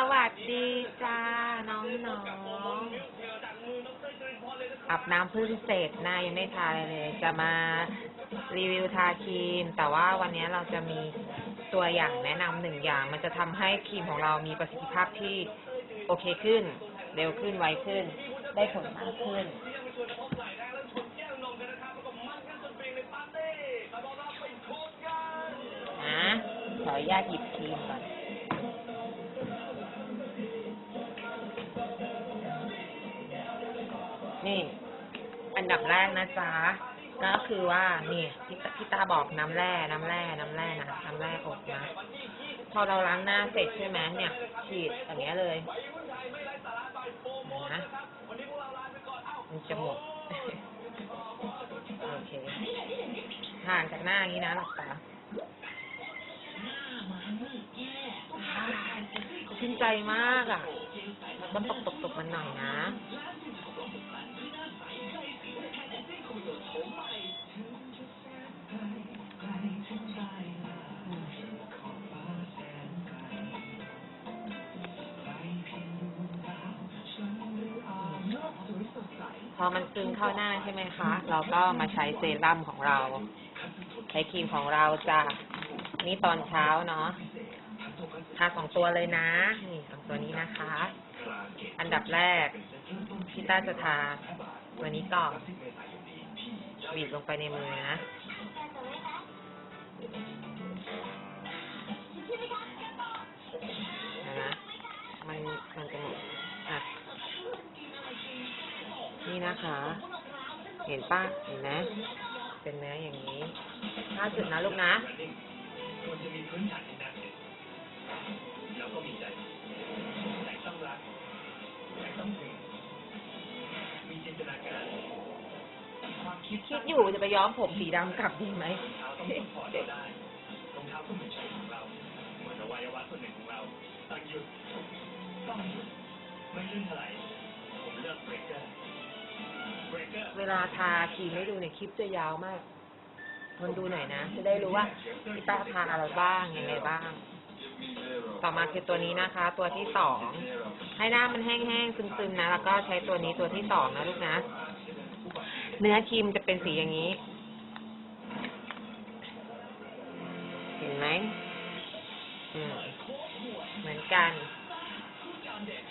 สวัสดีจ้า น้องน้องอาบน้ำเพึ่งเสร็จหน้ายังไม่ทาเลย จะมารีวิวทาครีม แต่ว่าวันนี้เราจะมีตัวอย่างแนะนำหนึ่งอย่าง มันจะทำให้ครีมของเรามีประสิทธิภาพที่โอเคขึ้น เร็วขึ้นไวขึ้น ได้ผลมากขึ้นนะขออนุญาตหยิบครีมก่อน นี่ อันดับแรกนะจ๊ะก็คือว่านี่พี่พี่ตาบอกน้ำแร่น้ำแร่น้ำแร่นะน้ำแร่อบนะพอเราล้างหน้าเสร็จใช่ไหมเนี่ย ฉีดอย่างเงี้ยเลยนะมันจะหมดโอเคห่างจากหน้านี้นะหลับตาชื่นใจมากอะต้องตบตบตบมันหน่อยนะ พอมันซึมเข้าหน้าใช่ไหมคะ เราก็มาใช้เซรั่มของเรา ใช้ครีมของเราจ้ะนี่ตอนเช้าเนาะทาสองตัวเลยนะ นี่สองตัวนี้นะคะ อันดับแรกพี่ต้าจะทาตัวนี้ก่อนบีบลงไปในมือนะนะ นะคะ เห็นป้าเห็นไหมเป็นเนื้ออย่างนี้ห้าจุดนะลูกนะควรจะมีพื้นฐานในนั้นแล้วก็มีใจใจต้องรักใจต้องถึงมีจินตนาการความคิดคิดอยู่จะไปย้อมผมสีดำกลับดีไหมเท้าต้องซัพพอร์ตได้รองเท้าก็เหมือนใจของเราเหมือนอวัยวะส่วนหนึ่งของเราต้องหยุดต้องหยุดไม่ลื่นถลผมเลือกเบรกเกอร์ เวลาทาครีมให้ดูในยคลิปจะยาวมากทนดูหน่อยนะ จะได้รู้ว่าพี่ต้าทาอะไรบ้างยังไงบ้าง ต่อมาคือตัวนี้นะคะ ตัวที่สองให้หน้ามันแห้งๆซึมๆนะ แล้วก็ใช้ตัวนี้ตัวที่สองนะลูกนะ เนื้อครีมจะเป็นสีอย่างนี้ เห็นไหมเหมือนกัน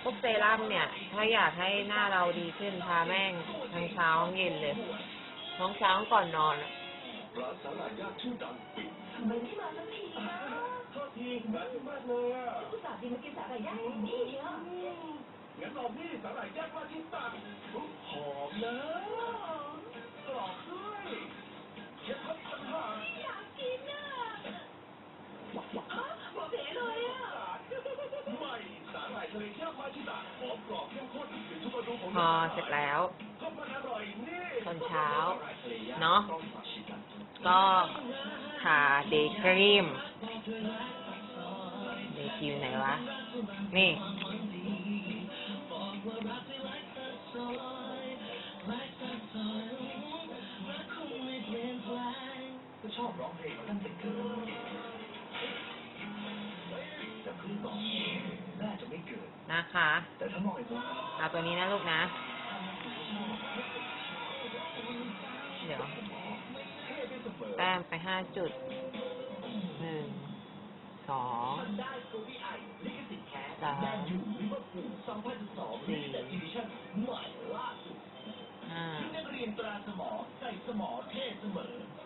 พวกเซรั่มเนี่ย ถ้าอยากให้หน้าเราดีขึ้นทาแม่งทั้งเช้าทั้งเย็นเลยทั้งเช้าก่อนนอนอะร้านสาหร่ายย่างชื่อดังปิดทำไมาสักทีนะโทษทีแบนมากเลยอะผู้สาวดีมากินสาหร่ายย่างอย่างนี้เยอะงั้นลองนี่สาหร่ายย่างว่าที่ตักหอมนะ อนูของพอเสร็จแล้ว ตอนเช้า เนาะก็ทาเดย์ครีมเดย์ครีมไหนวะ นี่ นะคะเอาตัวนี้นะลูกนะ เดี๋ยวแต้มไปห้าจุด หนึ่ง สองสามสี่ห้า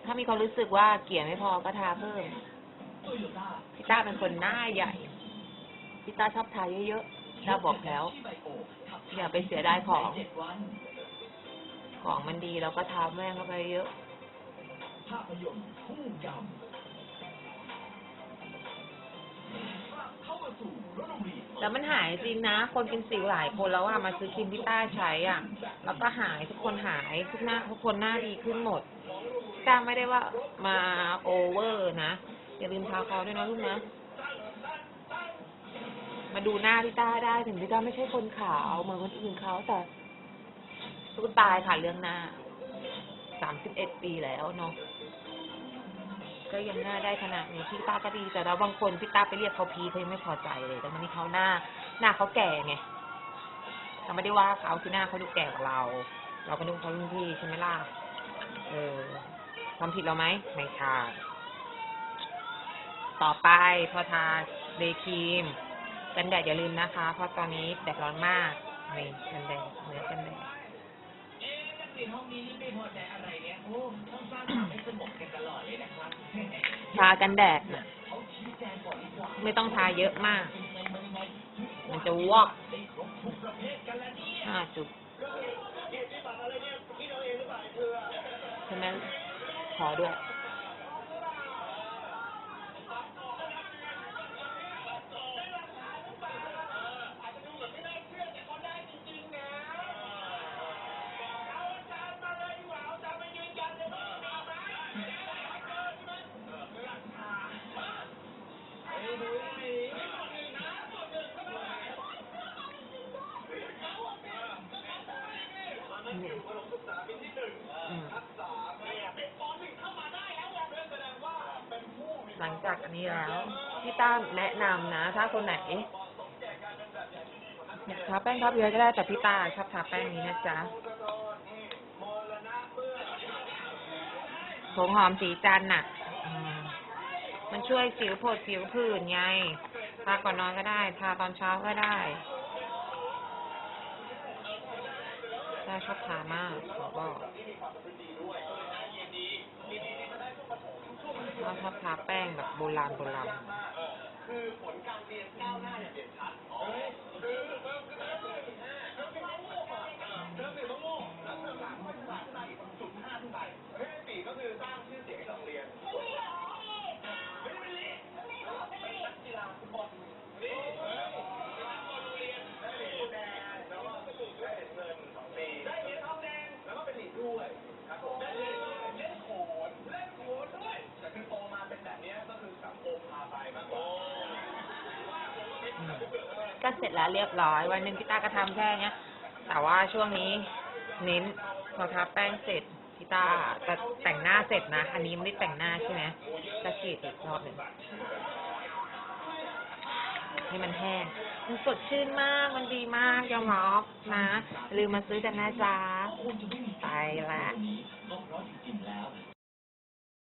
ถ้ามีความรู้สึกว่าเกลี่ยไม่พอก็ทาเพิ่มพี่ต้าเป็นคนหน้าใหญ่พี่ต้าชอบทาเยอะๆ ต้าบอกแล้ว อย่าไปเสียดายของเจ็ดวันของมันดีเราก็ทาแม่งเข้าไปเยอะภาพยนตร์คู่กรรมกลับเข้ามาสู่รถโรงเรียนแล้วมันหายจริงนะ คนเป็นสิวหลายคนแล้วอะมาซื้อครีมพี่ต้าใช้อะ แล้วก็หายทุกคนหายทุกหน้าทุกคนหน้าดีขึ้นหมดต้าไม่ได้ว่ามาโอเวอร์นะ อย่าลืมทาคอด้วยนะลูกนะ มาดูหน้าพี่ต้าได้ถึงพี่ต้าไม่ใช่คนขาวเหมือนคนอื่นเขาแต่สู้ตายค่ะเรื่องหน้าสามสิบเอ็ดปีแล้วเนาะก็ยังหน้าได้ขนาดนี้พี่ตาก็ดีแต่แล้วบางคนพี่ตาไปเรียกเขาพีเขายังไม่พอใจเลย แต่วันนี้เขาหน้า หน้าเขาแก่ไงเราไม่ได้ว่าเขาคือหน้าเขาดูแก่กว่าเรา เราก็นึกเขารุ่นพี่ใช่ไหมล่ะเออความผิดเราไหมไม่ใช่ต่อไปพอทาเดครีม กันแดดอย่าลืมนะคะ เพราะตอนนี้แดดร้อนมากนี่กันแดดเนื้อกันแดดเอ๊ะนักเรียนห้องนี้นี่ไม่พอใจอะไรเนี่ยโอ้ต้องสร้างความไม่สงบกันตลอดเลยนะครับทากันแดดนะเขาชี้แจงก่อนดีกว่าไม่ต้องทาเยอะมาก มันจะวอกได้ครบทุกประเภทกันแล้วเนี่ยห้าจุดใช่ไหมขอด้วย จากอันนี้แล้วพี่ตั้มแนะนำนะ ถ้าคนไหนอยากทาแป้งทับเยอะก็ได้แต่พี่ตาชอบทาแป้งนี้นะจ๊ะผงหอมสีจันน่ะมมันช่วยสิวผดสิวผื่นไง ทาก่อนนอนก็ได้ ทาตอนเช้าก็ได้ได้ชอบทามากขอบอก เราชอบทาแป้งแบบโบราณโบราณอื ก็เสร็จแล้วเรียบร้อย วันหนึ่งพี่ตาก็ทำแค่เนี้ย แต่ว่าช่วงนี้เน้นพอทาแป้งเสร็จพี่ตาจะแต่งหน้าเสร็จนะ อันนี้ไม่ได้แต่งหน้าใช่ไหมจะฉีดอีกรอบหนึ่งให้มันแห้ง มันสดชื่นมาก มันดีมากยอมรับนะอย่าลืมมาซื้อกันนะจ๊ะ ไปละ